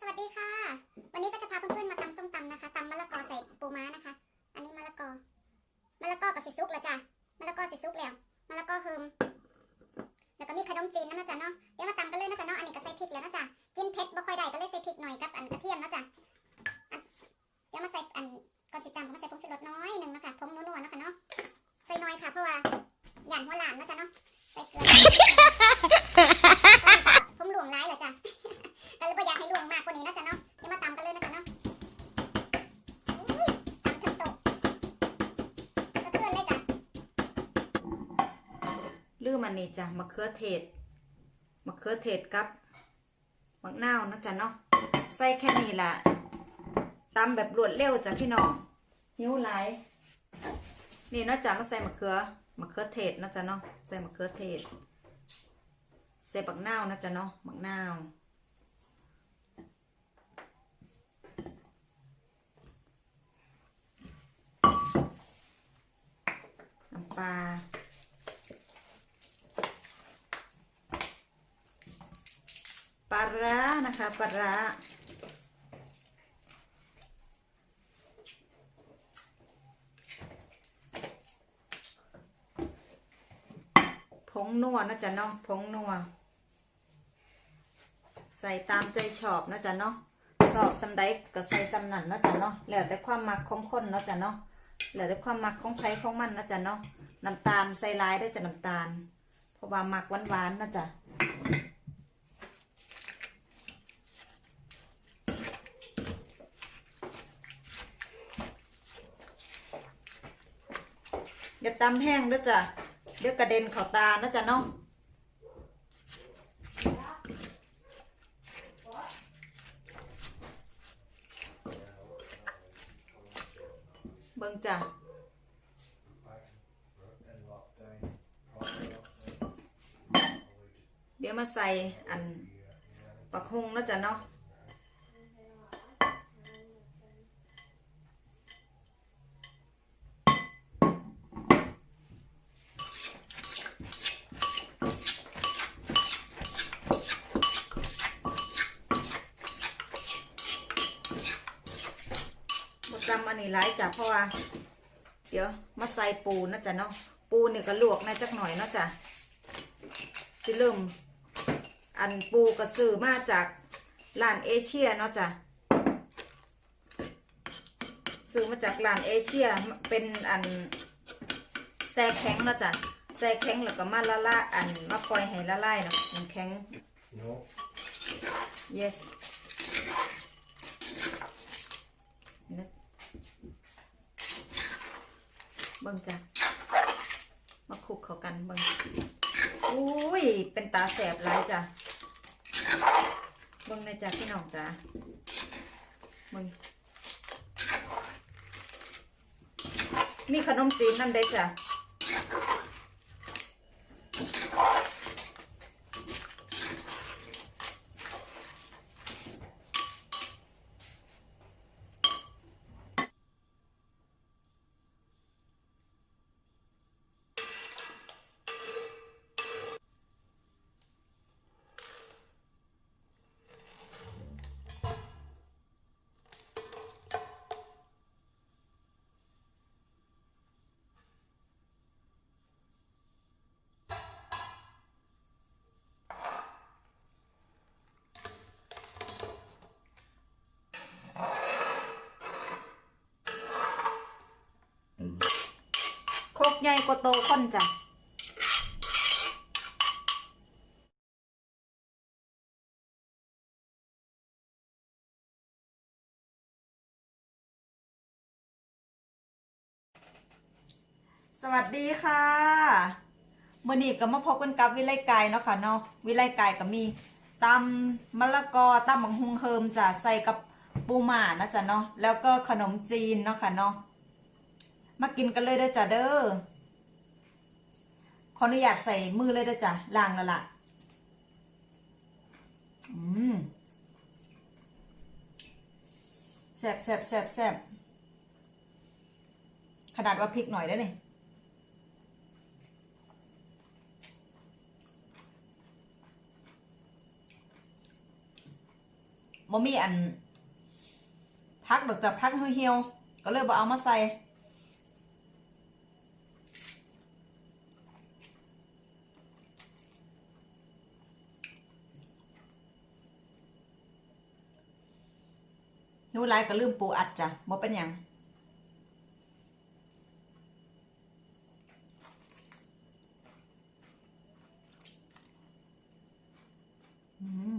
สวัสดีค่ะ วันนี้ก็จะพาเพื่อนๆมาตำส้มตำนะคะตำมะละกอใส่ปูม้านะคะ อันนี้มะละกอมะละกอกับสิซุกแล้วจ้ะมะละกอสิซุกแล้วมะละกอเฮิมแล้วก็มีขนมจีนนะจ๊ะเนาะเดี๋ยวมาตำกันเลยนะจ๊ะเนาะอันนี้ก็ใส่พริกแล้วนะจ๊ะกินเผ็ดบ่ค่อยได้ก็เลยใส่พริกหน่อยกับอันกระเทียมนะจ๊ะเดี๋ยวมาใส่อันก่อนสิจำก็มาใส่ผงชูรสน้อยหนึ่งนะคะผงนัวๆนะคะเนาะใส่น้อยค่ะเพราะว่าหยานหัวหลานนะจ๊ะเนาะใส่เกลือ ผมหลวงร้ายเหรอจ๊ะ ก็เลยไม่อยากให้หลวงมากกว่านี้นะจ๊ะเนาะเดี๋ยวมาตำกันเลยนะจ๊ะเนาะอุ้ยตำทั้งโต๊ะสะเทือนเลยจ้ะ ลื มอันนี้จ้ะมะเขือเทศมะเขือเทศกับมะนาวนะจ๊ะเนาะใส่แค่นี้ล่ะตำแบบรวดเร็วจ้ะพี่น้องหิวไหลนี่นาะจ๊ะมาใส่มะเขือมะเขือเทศนะจ๊ะเนาะใส่มะเขือเทศใส่บักนาวนะจ๊ะเนาะบักนาวน้ำปลา ปลา ร้านะคะปลาร้าผงนัวนะจ๊ะเนาะผงนัว ใส่ตามใจชอบนะจ๊ะเนาะชอบสำใดก็ใส่สำนั่นนะจ๊ะเนาะแล้วแต่ความมักของคนนาะจ๊ะเนาะแล้วแต่ความมักของใครของมันนะจ๊ะเนาะน้ำตาลใส่หลายได้จ้ะน้ำตาล เพราะว่ามักหวานๆนะจ๊ะ อย่าตำแห้งด้วยจ้ะเดี๋ยวกระเด็นเข่าตานะจ๊ะเนาะเบิ่งจ้ะเดี๋ยวมาใส่อันปักฮงนะจ๊ะเนาะ จำอันนี้ไล่จ้ะเพราะว่า เดี๋ยวมาใส่ปูนะจ๊ะเนาะปูนี่ก็ลวกในจักหน่อยเนาะจ้ะสิเริ่มอันปูก็ซื้อมาจากร้านเอเชียเนาะจ้ะซื้อมาจากร้านเอเชียเป็นอันแซ่แข็งเนาะจ้ะแซ่แข็งแล้วก็มาละละอันมาปล่อยให้ละลายเนาะมันแข็ง No. yes นะเบิ่งจ้ะมาคลุกเข้ากันเบิ่งอุ้ย เป็นตาแสบหลายจ้ะเบิ่งในจ้ะพี่น้องจ้ะเบิ่งมีขนมจีนนั่นได้จ้ะ ใหญ่กว่าโตคนจ้ะสวัสดีค่ะมื่อนี้ก็มาพบกันกับวิไลกายเนาะค่ะเนาะวิไลกายก็มีตำมะละกอตำบังฮุงเฮิมจ้ะใส่กับปูหม่านะจ๊ะเนาะแล้วก็ขนมจีนเนาะค่ะเนาะมากินกันเลยเด้อจ้ะเด้อ ขออนุญาตใส่มือเลยด้จ้ะล้างแล้วล่ะอืมแซ่บแซ่บแซ่บแซ่บขนาดว่าพริกหน่อยได้อนี่บ่มีอันพักดอกจากพักเหี่ยวๆก็เลยบ่เอามาใส่ หิวหลฟ์ก็ลืมปูอัดจ้ะบ่เป็นหยัง อืม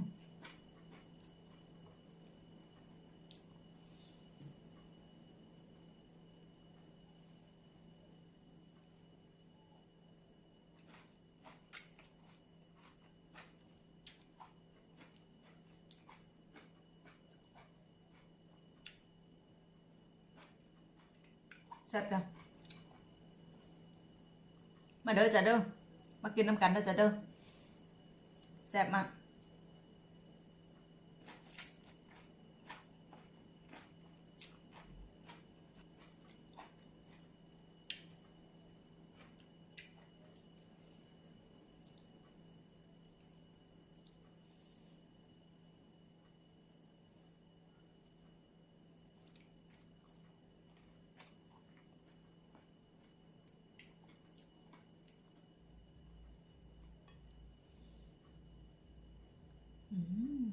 แซ่บจ้ะมาเด้อจ้ะเด้อมากินน้ำกันเด้อจ้ะเด้อแซ่บมาก อืม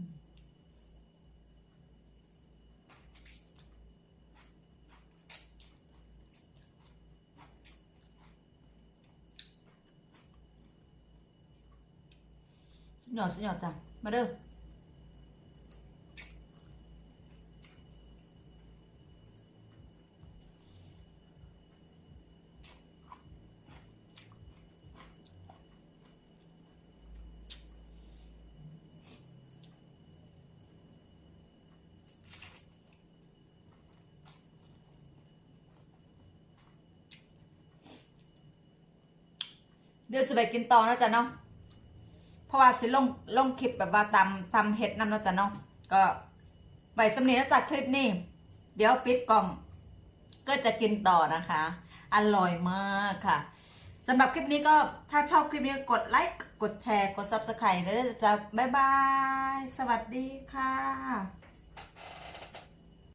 สุดยอดสุดยอดจ้ะ มา เดี๋ยวสิไปกินต่อนะจ๊ะเนาะเพราะว่าสิลงลงคลิปแบบว่าตำตำเห็ดน้ำนะจ๊ะเนาะก็ไปสำเนียงจากคลิปนี้เดี๋ยวปิดกล่อง ก็จะกินต่อนะคะ อร่อยมากค่ะสำหรับคลิปนี้ก็ถ้าชอบคลิปนี้ก็กดไลค์กดแชร์กด Subscribe แล้วจะบ๊ายบาย สวัสดีค่ะ